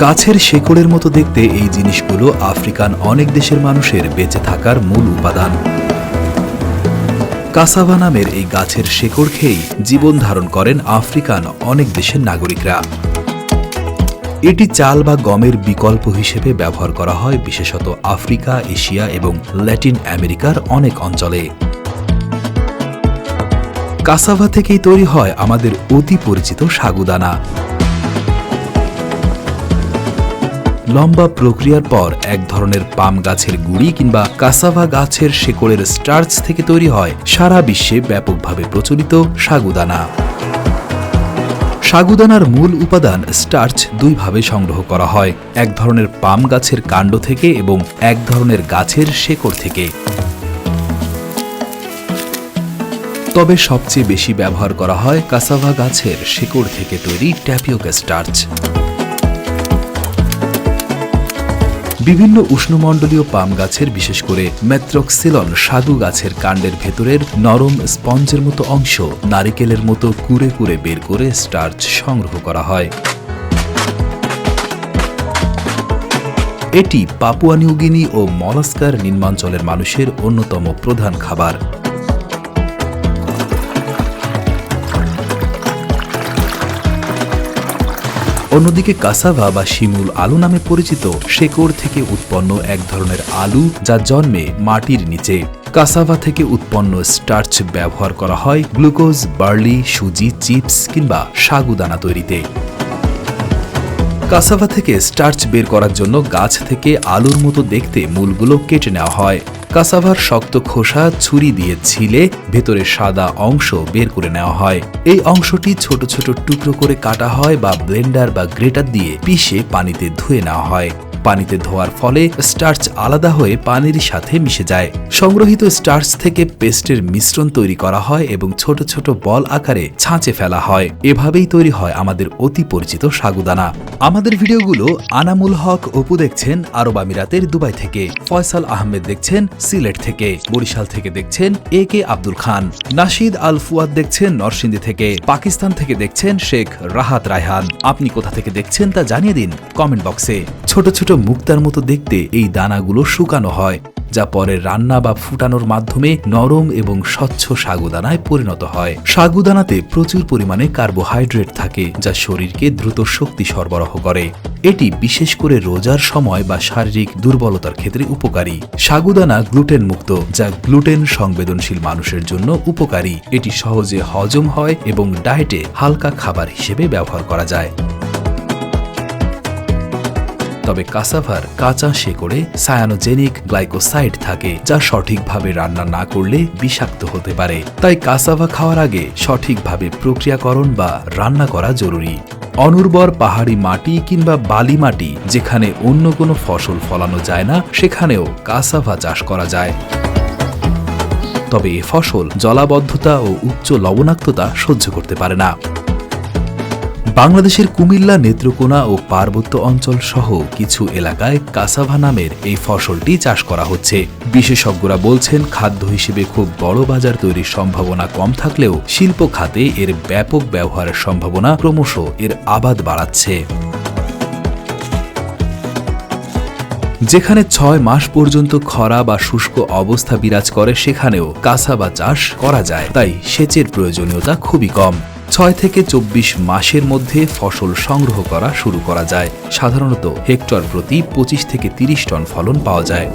গাছের শেকড়ের মতো দেখতে এই জিনিসগুলো আফ্রিকান অনেক দেশের মানুষের বেঁচে থাকার মূল উপাদান। কাসাভা নামের এই গাছের শেকড় খেয়েই জীবন ধারণ করেন আফ্রিকান অনেক দেশের নাগরিকরা। এটি চাল বা গমের বিকল্প হিসেবে ব্যবহার করা হয়, বিশেষত আফ্রিকা, এশিয়া এবং ল্যাটিন আমেরিকার অনেক অঞ্চলে। কাসাভা থেকেই তৈরি হয় আমাদের অতি পরিচিত সাগুদানা। লম্বা প্রক্রিয়ার পর এক ধরনের পাম গাছের গুড়ি কিংবা কাসাভা গাছের শেকড়ের স্টার্চ থেকে তৈরি হয় সারা বিশ্বে ব্যাপকভাবে প্রচলিত সাগুদানা। সাগুদানার মূল উপাদান স্টার্চ দুইভাবে সংগ্রহ করা হয়, এক ধরনের পাম গাছের কাণ্ড থেকে এবং এক ধরনের গাছের শেকড় থেকে। তবে সবচেয়ে বেশি ব্যবহার করা হয় কাসাভা গাছের শেকড় থেকে তৈরি ট্যাপিওকা স্টার্চ। বিভিন্ন উষ্ণমণ্ডলীয় পাম গাছের, বিশেষ করে মেত্রক্সিলন সাধু গাছের কাণ্ডের ভেতরের নরম স্পঞ্জের মতো অংশ নারিকেলের মতো কুড়ে কুড়ে বের করে স্টার্চ সংগ্রহ করা হয়। এটি পাপুয়া নিউগিনি ও মলাস্কার নিম্নাঞ্চলের মানুষের অন্যতম প্রধান খাবার। অন্যদিকে কাসাভা বা শিমুল আলু নামে পরিচিত শেকড় থেকে উৎপন্ন এক ধরনের আলু যা জন্মে মাটির নিচে। কাসাভা থেকে উৎপন্ন স্টার্চ ব্যবহার করা হয় গ্লুকোজ, বার্লি, সুজি, চিপস কিংবা সাগুদানা তৈরিতে। কাসাভা থেকে স্টার্চ বের করার জন্য গাছ থেকে আলুর মতো দেখতে মূলগুলো কেটে নেওয়া হয়। কাসাভার শক্ত খোসা, ছুরি দিয়ে ছিলে ভেতরে সাদা অংশ বের করে নেওয়া হয়। এই অংশটি ছোট ছোট টুকরো করে কাটা হয় বা ব্লেন্ডার বা গ্রেটার দিয়ে পিষে পানিতে ধুয়ে নেওয়া হয়। পানিতে ধোয়ার ফলে স্টার্চ আলাদা হয়ে পানির সাথে মিশে যায়। সংগ্রহিত স্টার্চ থেকে পেস্টের মিশ্রণ তৈরি করা হয় এবং ছোট ছোট বল আকারে ছাঁচে ফেলা হয়। এভাবেই তৈরি হয় আমাদের অতি পরিচিত সাগুদানা। আমাদের ভিডিওগুলো আনামুল হক অপু দেখছেন, আরব আমিরাতের দুবাই থেকে। ফয়সাল আহমেদ দেখছেন, সিলেট থেকে। বরিশাল থেকে দেখছেন, এ কে আব্দুল খান। নাশিদ আল ফুয়াদ দেখছেন, নরসিংদী থেকে। পাকিস্তান থেকে দেখছেন শেখ রাহাত রায়হান। আপনি কোথা থেকে দেখছেন তা জানিয়ে দিন কমেন্ট বক্সে। ছোট ছোট মুক্তার মতো দেখতে এই দানাগুলো শুকানো হয়, যা পরে রান্না বা ফুটানোর মাধ্যমে নরম এবং স্বচ্ছ সাগুদানায় পরিণত হয়। সাগুদানাতে প্রচুর পরিমাণে কার্বোহাইড্রেট থাকে, যা শরীরকে দ্রুত শক্তি সরবরাহ করে। এটি বিশেষ করে রোজার সময় বা শারীরিক দুর্বলতার ক্ষেত্রে উপকারী। সাগুদানা গ্লুটেন মুক্ত যা গ্লুটেন সংবেদনশীল মানুষের জন্য উপকারী। এটি সহজে হজম হয় এবং ডায়েটে হালকা খাবার হিসেবে ব্যবহার করা যায়। তবে কাসাভার কাঁচা শেকড়ে সায়ানোজেনিক গ্লাইকোসাইড থাকে, যা সঠিকভাবে রান্না না করলে বিষাক্ত হতে পারে। তাই কাসাভা খাওয়ার আগে সঠিকভাবে প্রক্রিয়াকরণ বা রান্না করা জরুরি। অনুর্বর পাহাড়ি মাটি কিংবা বালি মাটি, যেখানে অন্য কোনো ফসল ফলানো যায় না, সেখানেও কাসাভা চাষ করা যায়। তবে এ ফসল জলাবদ্ধতা ও উচ্চ লবণাক্ততা সহ্য করতে পারে না। বাংলাদেশের কুমিল্লা নেত্রকোনা ও পার্বত্য অঞ্চল সহ কিছু এলাকায় কাসাভা নামের এই ফসলটি চাষ করা হচ্ছে। বিশেষজ্ঞরা বলছেন, খাদ্য হিসেবে খুব বড় বাজার তৈরির সম্ভাবনা কম থাকলেও শিল্প খাতে এর ব্যাপক ব্যবহারের সম্ভাবনা ক্রমশ এর আবাদ বাড়াচ্ছে। যেখানে ছয় মাস পর্যন্ত খরা বা শুষ্ক অবস্থা বিরাজ করে, সেখানেও কাসাবা চাষ করা যায়। তাই সেচের প্রয়োজনীয়তা খুবই কম। ছয় থেকে চব্বিশ মাসের মধ্যে ফসল সংগ্রহ করা শুরু করা যায়। সাধারণত হেক্টর প্রতি পঁচিশ থেকে তিরিশ টন ফলন পাওয়া যায়।